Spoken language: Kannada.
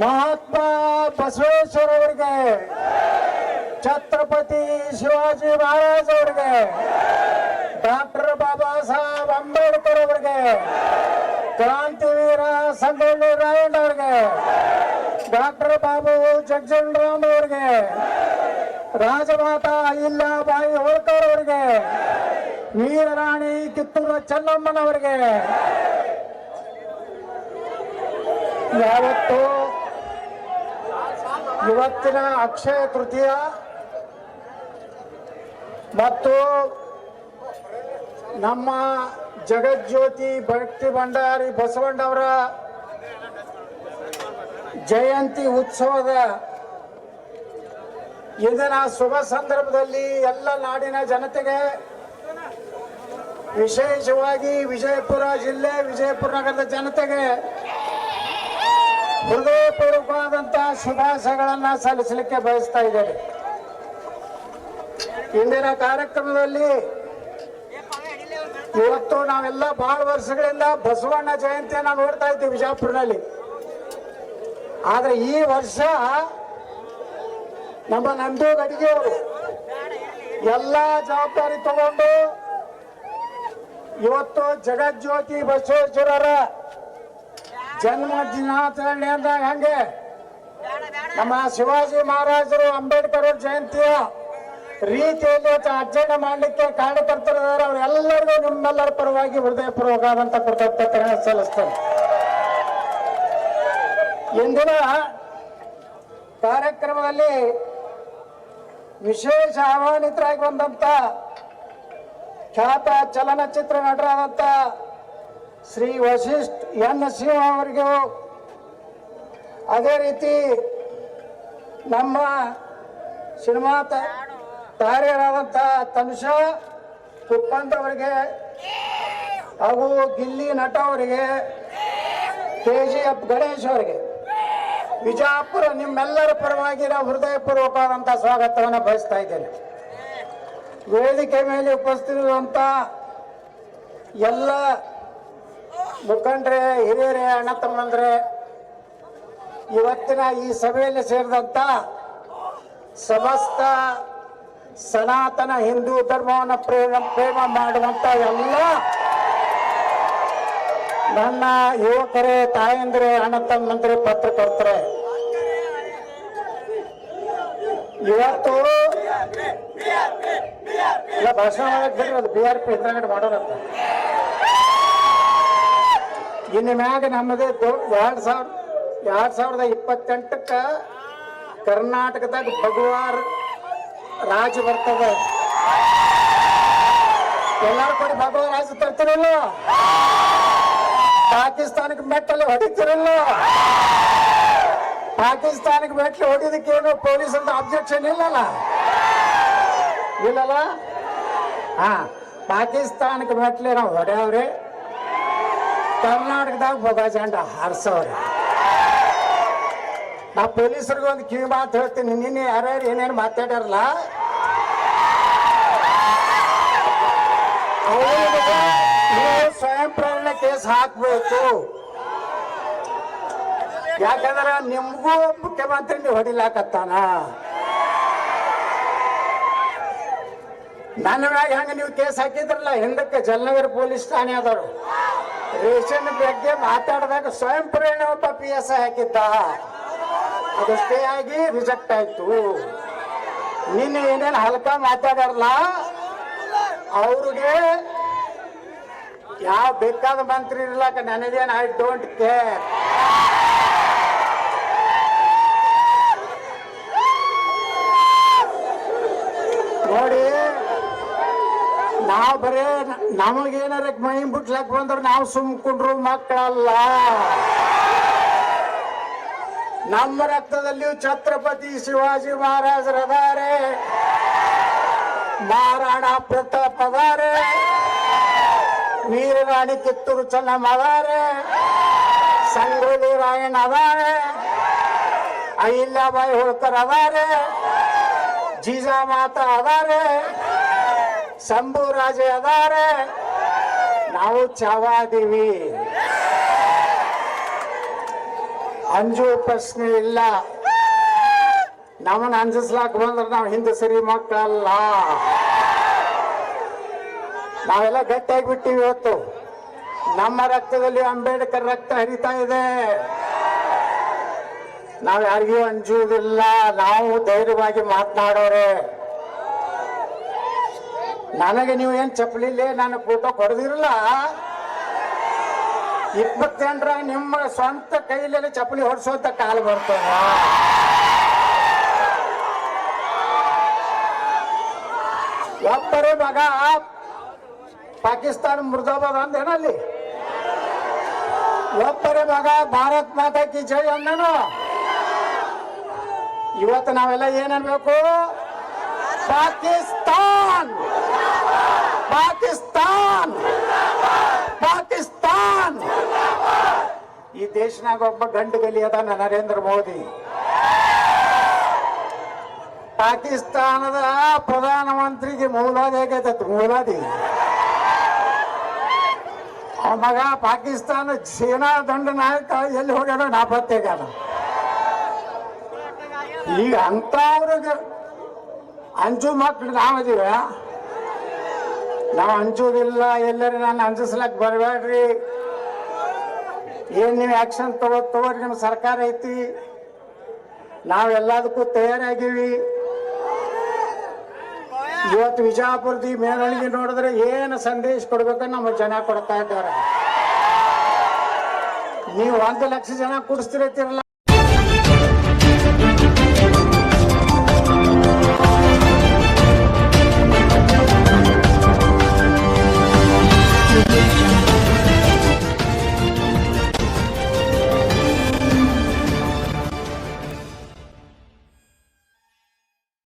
ಮಹಾತ್ಮ ಬಸವೇಶ್ವರ ಅವರಿಗೆ, ಛತ್ರಪತಿ ಶಿವಾಜಿ ಮಹಾರಾಜ್ ಅವರಿಗೆ, ಡಾಕ್ಟರ್ ಬಾಬಾ ಸಾಹೇಬ್ ಅಂಬೇಡ್ಕರ್ ಅವರಿಗೆ, ಕ್ರಾಂತಿವೀರ ಸಂಗೊಳ್ಳಿ ರಾಯಣ್ಣ ಅವರಿಗೆ, ಡಾಕ್ಟರ್ ಬಾಬು ಜಗ್ಜನ್ ರಾಮ್ ಅವರಿಗೆ, ರಾಜಮಾತಾ ಅಹಿಲ್ಯಾಬಾಯಿ ಹೋಳ್ಕರ್ ಅವರಿಗೆ, ವೀರರಾಣಿ ಕಿತ್ತೂರ ಚೆನ್ನಮ್ಮನವರಿಗೆ. ಯಾವತ್ತು ಇವತ್ತಿನ ಅಕ್ಷಯ ತೃತೀಯ ಮತ್ತು ನಮ್ಮ ಜಗಜ್ಯೋತಿ ಭಕ್ತಿ ಭಂಡಾರಿ ಬಸವಣ್ಣವರ ಜಯಂತಿ ಉತ್ಸವದ ಇಂದಿನ ಶುಭ ಸಂದರ್ಭದಲ್ಲಿ ಎಲ್ಲ ನಾಡಿನ ಜನತೆಗೆ ವಿಶೇಷವಾಗಿ ವಿಜಯಪುರ ಜಿಲ್ಲೆ ವಿಜಯಪುರ ನಗರದ ಜನತೆಗೆ ಹೃದಯಪೂರ್ವಕವಾದಂತ ಶುಭಾಶಯಗಳನ್ನ ಸಲ್ಲಿಸಲಿಕ್ಕೆ ಬಯಸ್ತಾ ಇದ್ದೇನೆ. ಇಂದಿನ ಕಾರ್ಯಕ್ರಮದಲ್ಲಿ ಇವತ್ತು ನಾವೆಲ್ಲ ಬಹಳ ವರ್ಷಗಳಿಂದ ಬಸವಣ್ಣ ಜಯಂತಿಯನ್ನ ನೋಡ್ತಾ ಇದ್ದೀವಿ ಬಿಜಾಪುರದಲ್ಲಿ ಆದ್ರೆ ಈ ವರ್ಷ ನಮ್ಮ ನಂದು ಗಡಿಗೆಯವರು ಎಲ್ಲ ಜವಾಬ್ದಾರಿ ತಗೊಂಡು ಇವತ್ತು ಜಗಜ್ಯೋತಿ ಬಸವೇಶ್ವರರ ಜನ್ಮ ದಿನಾಚರಣೆ ಅಂದಾಗ ಹಂಗೆ ನಮ್ಮ ಶಿವಾಜಿ ಮಹಾರಾಜರು ಅಂಬೇಡ್ಕರ್ ಅವ್ರ ಜಯಂತಿಯ ರೀತಿಯಲ್ಲಿ ಆಚರಣೆ ಮಾಡಲಿಕ್ಕೆ ಕಾರ್ಯಕರ್ತರಿದ್ದಾರೆ ಅವರೆಲ್ಲರಿಗೂ ನಿಮ್ಮೆಲ್ಲರ ಪರವಾಗಿ ಹೃದಯಪೂರ್ವಕವಾದಂತ ಕೃತಜ್ಞತೆ ಸಲ್ಲಿಸ್ತಾರೆ ಇಂದಿನ ಕಾರ್ಯಕ್ರಮದಲ್ಲಿ ವಿಶೇಷ ಆಹ್ವಾನಿತರಾಗಿ ಬಂದಂತ ಖ್ಯಾತ ಚಲನಚಿತ್ರ ನಟರಾದಂಥ ಶ್ರೀ ವಶಿಷ್ಠ ಎನ್ ಸಿಂಹ ಅವರಿಗೂ ಅದೇ ರೀತಿ ನಮ್ಮ ಸಿನಿಮಾ ತಾರೆಯರಾದಂಥ ತನುಷಾ ಕುಪ್ಪಂತ್ ಅವರಿಗೆ ಹಾಗೂ ಗಿಲ್ಲಿ ನಟ ಅವರಿಗೆ ಕೆ ಜಿ ಎಫ್ ಗಣೇಶ್ ಅವರಿಗೆ, ವಿಜಾಪುರ ನಿಮ್ಮೆಲ್ಲರ ಪರವಾಗಿ ನಾವು ಹೃದಯಪೂರ್ವಕವಾದಂಥ ಸ್ವಾಗತವನ್ನು ಬಯಸ್ತಾ ಇದ್ದೇನೆ. ವೇದಿಕೆ ಮೇಲೆ ಉಪಸ್ಥಿತಿರುವಂಥ ಎಲ್ಲ ಮುಖಂಡರೇ, ಹಿರಿಯರೇ, ಅಣ್ಣ ತಮ್ಮಂದ್ರೆ, ಇವತ್ತಿನ ಈ ಸಭೆಯಲ್ಲಿ ಸೇರಿದಂತ ಸಮಸ್ತ ಸನಾತನ ಹಿಂದೂ ಧರ್ಮವನ್ನು ಪ್ರೇಮ ಪ್ರೇಮ ಮಾಡುವಂತ ಎಲ್ಲ ನನ್ನ ಯುವಕರೇ, ತಾಯಂದ್ರೆ, ಅಣ್ಣ ತಮ್ಮಂದ್ರೆ, ಪತ್ರಕರ್ತರೆ. ಇವತ್ತು ಭಾಷಣ ಮಾಡಕ್ ಬಿಡ್ರಿ, ಅದು ಬಿ ಆರ್ ಪಿ ಹಿಂದ್ಗಡೆ ಮಾಡೋರಂತ ಇನ್ನು ಮ್ಯಾಗ ನಮ್ಮದು ಎರಡು ಸಾವಿರ ಎರಡು ಸಾವಿರದ ಇಪ್ಪತ್ತೆಂಟಕ್ಕ ಕರ್ನಾಟಕದಾಗ ಭಗವಾರ್ ರಾಜ ಬರ್ತದೆ. ಎಲ್ಲರೂ ಕೂಡ ಭಗವಾನ್ ರಾಜ ತರ್ತಿರಲ್ಲ ಪಾಕಿಸ್ತಾನಕ್ಕೆ ಮೆಟ್ಟಲ್ಲಿ ಹೊಡಿತಿರಲ್ಲ? ಪಾಕಿಸ್ತಾನಕ್ಕೆ ಮೆಟ್ಲು ಹೊಡಿಯೋದಕ್ಕೇನು ಪೊಲೀಸ್ ಅಂತ ಅಬ್ಜೆಕ್ಷನ್ ಇಲ್ಲಲ್ಲ? ಇಲ್ಲಲ್ಲ? ಹಾ, ಪಾಕಿಸ್ತಾನಕ್ಕೆ ಮೆಟ್ಲೆ ನಾವು ಹೊಡೆಯವ್ರಿ? ಕರ್ನಾಟಕದಾಗ ಬೊಗ ಜಂಡ ಹಾರಿಸವ್ರಿ. ನಾ ಪೊಲೀಸರಿಗೆ ಒಂದು ಕಿವಿ ಮಾತು ಹೇಳ್ತೀನಿ, ನಿನ್ನೆ ಯಾರ್ಯಾರು ಏನೇನು ಮಾತಾಡ್ಯಾರಲ್ಲ? ಸ್ವಯಂ ಪ್ರೇರಣೆ ಕೇಸ್ ಹಾಕ್ಬೇಕು. ಯಾಕಂದ್ರೆ ನಿಮ್ಗೂ ಮುಖ್ಯಮಂತ್ರಿ ನೀವು ಹೊಡಿಲಾಕತ್ತಾನ. ನನ್ನ ಮ್ಯಾಗ ಹೆಂಗ ನೀವು ಕೇಸ್ ಹಾಕಿದ್ರಲ್ಲ, ಹಿಂದಕ್ಕೆ ಜಲನಗರ ಪೊಲೀಸ್ ಠಾಣೆ ಆದವರು. ರೇಷನ್ ಬಗ್ಗೆ ಮಾತಾಡಿದಾಗ ಸ್ವಯಂ ಪ್ರೇರಣೆ ಪಿ ಎಸ್ ಹಾಕಿದ್ದ. ಅದು ಸ್ಟೇ ಆಗಿ ರಿಜೆಕ್ಟ್ ಆಯ್ತು. ನಿನ್ನೆ ಏನೇನು ಹಲ್ಕ ಮಾತಾಡಲ್ಲ ಅವ್ರಿಗೆ ಯಾವ ಬೇಕಾದ ಮಂತ್ರಿ ಇರ್ಲಾಕ ನನಗೇನು ಐ ಡೋಂಟ್ ಕೇರ್ ನೋಡಿ ನಾವು ಬರೇ ನಮಗೇನಾರ ಮೈ ಬಿಟ್ಲಕ್ ಬಂದ್ರೆ ನಾವು ಸುಮ್ಕೊಂಡ್ರು ಮಕ್ಕಳಲ್ಲ. ನಮ್ಮ ರಕ್ತದಲ್ಲಿಯೂ ಛತ್ರಪತಿ ಶಿವಾಜಿ ಮಹಾರಾಜರದಾರೆ ಮಹಾರಾಣ ಪ್ರತಾಪ್ ಅದಾರೆ. ವೀರರಾಣಿ ಕಿತ್ತೂರು ಚೆನ್ನಮ್ಮ ಅದಾರೆ. ಸಂಗೊಳ್ಳಿ ರಾಯಣ್ಣ ಅದಾರೆ. ಅಹಿಲ್ಯಾಬಾಯಿ ಹೋಳ್ಕರ್ ಅದಾರೆ. ಜೀಜಾಮಾತ ಅದಾರೆ. ಶಂಭು ರಾಜೆ ಅದಾರೆ. ನಾವು ಚಾವಾದೀವಿ. ಅಂಜು ಪ್ರಶ್ನೆ ಇಲ್ಲ. ನಮ್ಮನ್ನ ಅಂಜಿಸ್ಲಾಕ್ ಬಂದ್ರೆ ನಾವು ಹಿಂದೆ ಸರಿ ಮಕ್ಕಳಲ್ಲ. ನಾವೆಲ್ಲ ಗಟ್ಟಿಯಾಗಿ ಬಿಟ್ಟಿವಿ ಇವತ್ತು. ನಮ್ಮ ರಕ್ತದಲ್ಲಿ ಅಂಬೇಡ್ಕರ್ ರಕ್ತ ಹರಿತಾ ಇದೆ. ನಾವು ಯಾರಿಗೂ ಅಂಜುವುದಿಲ್ಲ. ನಾವು ಧೈರ್ಯವಾಗಿ ಮಾತನಾಡೋರೆ. ನನಗೆ ನೀವು ಏನ್ ಚಪ್ಪಲಿಲ್ಲೇ ನನ್ನ ಫೋಟೋ ಕೊಡದಿರಲ್ಲ? ಇಪ್ಪತ್ತೆಂಟರ ನಿಮ್ಮ ಸ್ವಂತ ಕೈಯಲ್ಲಿ ಚಪ್ಪಲಿ ಹೊಡ್ಸೋಂತ ಕಾಲ ಬರ್ತದ. ಒಬ್ಬರೇ ಮಗ ಪಾಕಿಸ್ತಾನ ಮುರ್ದಾಬಾದ್ ಅಂದೇನಲ್ಲಿ ಒಬ್ಬರೇ ಮಗ ಭಾರತ್ ಮಾತಾ ಕಿ ಜೈ ಅಂದನು ಇವತ್ತು ನಾವೆಲ್ಲ ಏನನ್ಬೇಕು ಪಾಕಿಸ್ತಾನ್! ಪಾಕಿಸ್ತಾನ್! ಪಾಕಿಸ್ತಾನ್! ಈ ದೇಶನಾಗ ಒಬ್ಬ ಗಂಡು ಗಲಿ ನರೇಂದ್ರ ಮೋದಿ. ಪಾಕಿಸ್ತಾನದ ಪ್ರಧಾನಮಂತ್ರಿಗೆ ಮೂಲಾದಿ ಆಗೈತತ್ ಮೂಲಾದಿ? ಮಗ ಪಾಕಿಸ್ತಾನ ಸೇನಾ ದಂಡ ನಾಯಕ ಎಲ್ಲಿ ಹೋಗ್ಯಾನ ನಾಪತ್ತೆಗಾನ ಈಗ ಅಂತವ್ರಿಗೆ ಅಂಜು ಮಕ್ಳು ನಾವದೀವ ನಾವು ಹಂಚೋದಿಲ್ಲ ಎಲ್ಲರೂ ನಾನು ಹಂಚಿಸ್ಲಕ್ ಬರಬೇಡ್ರಿ. ಏನ್ ನೀವು ಆಕ್ಷನ್ ತಗೋ, ತಗೋರಿ, ನಿಮ್ಮ ಸರ್ಕಾರ ಐತಿ. ನಾವೆಲ್ಲದಕ್ಕೂ ತಯಾರಾಗಿವಿ. ಇವತ್ತು ವಿಜಯಪುರದ ಮೇರಣಿಗೆ ನೋಡಿದ್ರೆ ಏನು ಸಂದೇಶ ಕೊಡ್ಬೇಕು ನಮ್ಮ ಜನ ಕೊಡ್ತಾ ಇದ್ದಾರೆ. ನೀವು ಒಂದು ಲಕ್ಷ ಜನ ಕುಡಿಸ್ತಿರತ್ತಿರಲ್ಲ.